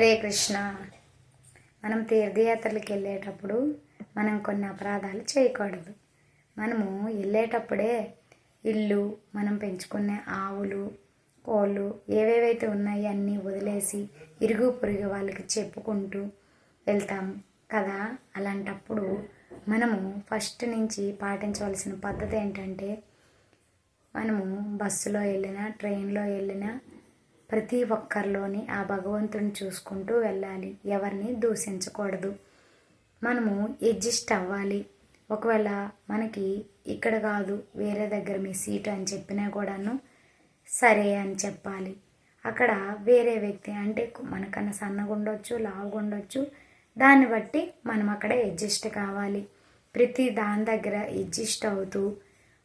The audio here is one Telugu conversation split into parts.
హరే కృష్ణ. మనం తీర్థయాత్రలకు వెళ్ళేటప్పుడు మనం కొన్ని అపరాధాలు చేయకూడదు. మనము వెళ్ళేటప్పుడే ఇల్లు మనం పెంచుకునే ఆవులు కోళ్ళు ఏవేవైతే ఉన్నాయో అన్నీ వదిలేసి ఇరుగు పొరుగు వాళ్ళకి చెప్పుకుంటూ వెళ్తాము కదా. అలాంటప్పుడు మనము ఫస్ట్ నుంచి పాటించవలసిన పద్ధతి ఏంటంటే మనము బస్సులో వెళ్ళినా ట్రైన్లో వెళ్ళినా ప్రతి ఒక్కరిలోని ఆ భగవంతుని చూసుకుంటూ వెళ్ళాలి. ఎవరిని దూషించకూడదు. మనము అడ్జస్ట్ అవ్వాలి. ఒకవేళ మనకి ఇక్కడ కాదు వేరే దగ్గర మీ సీటు అని చెప్పినా కూడాను సరే అని చెప్పాలి. అక్కడ వేరే వ్యక్తి అంటే మనకన్నా సన్నగా ఉండొచ్చు లావుగా ఉండొచ్చు. దాన్ని బట్టి మనం అక్కడ అడ్జస్ట్ కావాలి. ప్రతి దాని దగ్గర అడ్జస్ట్ అవుతూ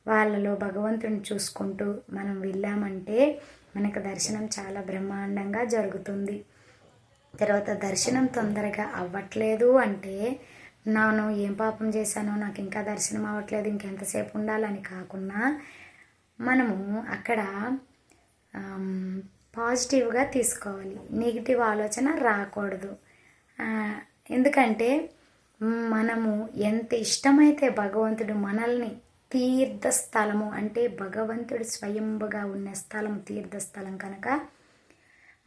వాళ్ళలో భగవంతుని చూసుకుంటూ మనం వెళ్ళామంటే మనకు దర్శనం చాలా బ్రహ్మాండంగా జరుగుతుంది. తర్వాత దర్శనం తొందరగా అవ్వట్లేదు అంటే నాను ఏం పాపం చేశానో నాకు ఇంకా దర్శనం అవ్వట్లేదు ఇంకెంతసేపు ఉండాలని కాకుండా మనము అక్కడ పాజిటివ్గా తీసుకోవాలి. నెగిటివ్ ఆలోచన రాకూడదు. ఎందుకంటే మనము ఎంత ఇష్టమైతే భగవంతుడు మనల్ని తీర్థస్థలము అంటే భగవంతుడు స్వయంభుగా ఉన్న స్థలం తీర్థస్థలం కనుక.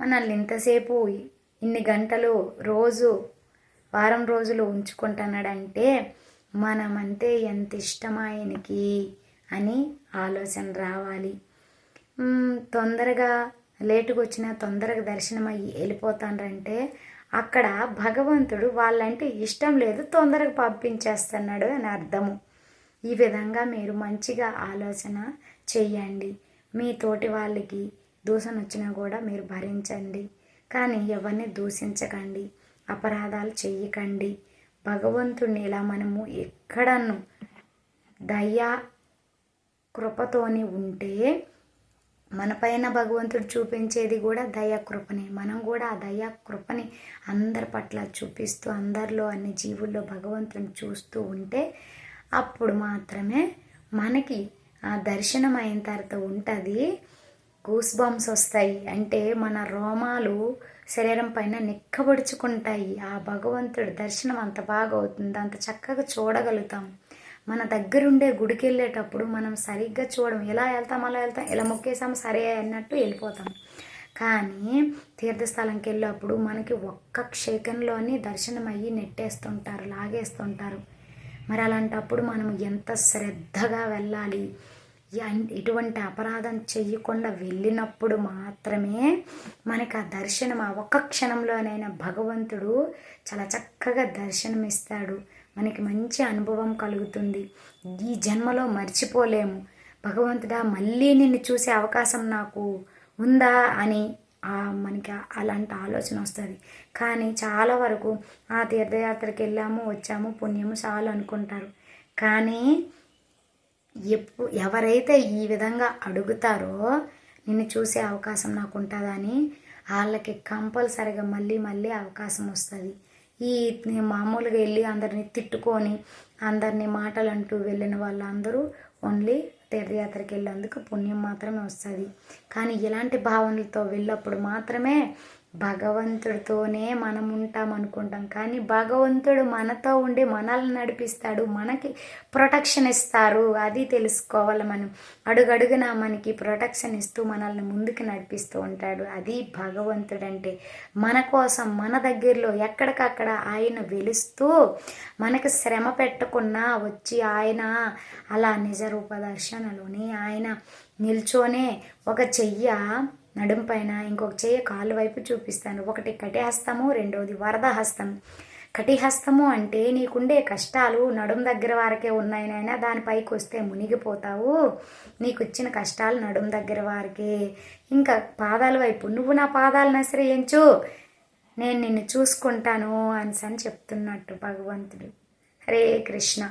మనల్ని ఇంతసేపు ఇన్ని గంటలు రోజు వారం రోజులు ఉంచుకుంటున్నాడంటే మనమంటే ఎంత ఇష్టం ఆయనకి అని ఆలోచన రావాలి. తొందరగా లేటుగా వచ్చినా తొందరగా దర్శనం అయ్యి వెళ్ళిపోతానంటే అక్కడ భగవంతుడు వాళ్ళంటే ఇష్టం లేదు తొందరగా పంపించేస్తున్నాడు అని అర్థము. ఈ విధంగా మీరు మంచిగా ఆలోచన చేయండి. మీ తోటి వాళ్ళకి దూషణ వచ్చినా కూడా మీరు భరించండి. కానీ ఎవరిని దూషించకండి. అపరాధాలు చెయ్యకండి. భగవంతుడిని ఇలా మనము ఎక్కడను దయా కృపతోని ఉంటే మనపైన భగవంతుడు చూపించేది కూడా దయా కృపనే. మనం కూడా ఆ దయా కృపని అందరి పట్ల చూపిస్తూ అందరిలో అన్ని జీవుల్లో భగవంతుని చూస్తూ ఉంటే అప్పుడు మాత్రమే మనకి ఆ దర్శనం అయిన తర్వాత ఉంటుంది. గూస్ బాంబ్స్ వస్తాయి. అంటే మన రోమాలు శరీరం పైన నిక్కబడుచుకుంటాయి. ఆ భగవంతుడి దర్శనం అంత బాగా అవుతుంది. అంత చక్కగా చూడగలుగుతాం. మన దగ్గరుండే గుడికి వెళ్ళేటప్పుడు మనం సరిగ్గా చూడం ఎలా వెళ్తాం అలా వెళ్తాం ఇలా మొక్కేసాం సరే అన్నట్టు వెళ్ళిపోతాం. కానీ తీర్థస్థలంకి వెళ్ళేటప్పుడు మనకి ఒక్క క్షేకంలోని దర్శనం అయ్యి నెట్టేస్తుంటారు లాగేస్తుంటారు. మరి అలాంటప్పుడు మనం ఎంత శ్రద్ధగా వెళ్ళాలి? ఎటువంటి అపరాధం చెయ్యకుండా వెళ్ళినప్పుడు మాత్రమే మనకు ఆ దర్శనం ఆ ఒక్క క్షణంలోనైనా భగవంతుడు చాలా చక్కగా దర్శనం ఇస్తాడు మనకి మంచి అనుభవం కలుగుతుంది. ఈ జన్మలో మర్చిపోలేము. భగవంతుడా మళ్ళీ నిన్ను చూసే అవకాశం నాకు ఉందా అని మనకి అలాంటి ఆలోచన వస్తుంది. కానీ చాలా వరకు ఆ తీర్థయాత్రకి వెళ్ళాము వచ్చాము పుణ్యము చాలు అనుకుంటారు. కానీ ఎప్పు ఎవరైతే ఈ విధంగా అడుగుతారో నిన్ను చూసే అవకాశం నాకు ఉంటుందని వాళ్ళకి కంపల్సరిగా మళ్ళీ మళ్ళీ అవకాశం వస్తుంది. ఈ మామూలుగా వెళ్ళి అందరిని తిట్టుకొని అందరినీ మాటలు అంటూ వెళ్ళిన వాళ్ళందరూ ఓన్లీ తీర్థయాత్రకి వెళ్ళేందుకు పుణ్యం మాత్రమే వస్తుంది. కానీ ఇలాంటి భావనలతో వెళ్ళినప్పుడు మాత్రమే భగవంతుడితోనే మనం ఉంటాం అనుకుంటాం కానీ భగవంతుడు మనతో ఉండి మనల్ని నడిపిస్తాడు. మనకి ప్రొటెక్షన్ ఇస్తారు. అది తెలుసుకోవాలి మనం. అడుగడుగున మనకి ప్రొటెక్షన్ ఇస్తూ మనల్ని ముందుకు నడిపిస్తూ ఉంటాడు. అది భగవంతుడు అంటే మన కోసం మన దగ్గరలో ఎక్కడికక్కడ ఆయన వెలుస్తూ మనకు శ్రమ పెట్టకుండా వచ్చి ఆయన అలా నిజ రూప దర్శనలోని ఆయన నిల్చోనే ఒక చెయ్య నడుం పైన ఇంకొక చెయ్యి కాలు వైపు చూపిస్తాను. ఒకటి కటిహస్తము రెండవది వరద హస్తం కటిహస్తము అంటే నీకుండే కష్టాలు నడుం దగ్గర వారికే ఉన్నాయినైనా దానిపైకి వస్తే మునిగిపోతావు. నీకు వచ్చిన కష్టాలు నడుం దగ్గర వారికే. ఇంకా పాదాల వైపు నువ్వు నా పాదాలను ఆశ్రయించు నేను నిన్ను చూసుకుంటాను అని అని చెప్తున్నట్టు భగవంతుడు. హరే కృష్ణ.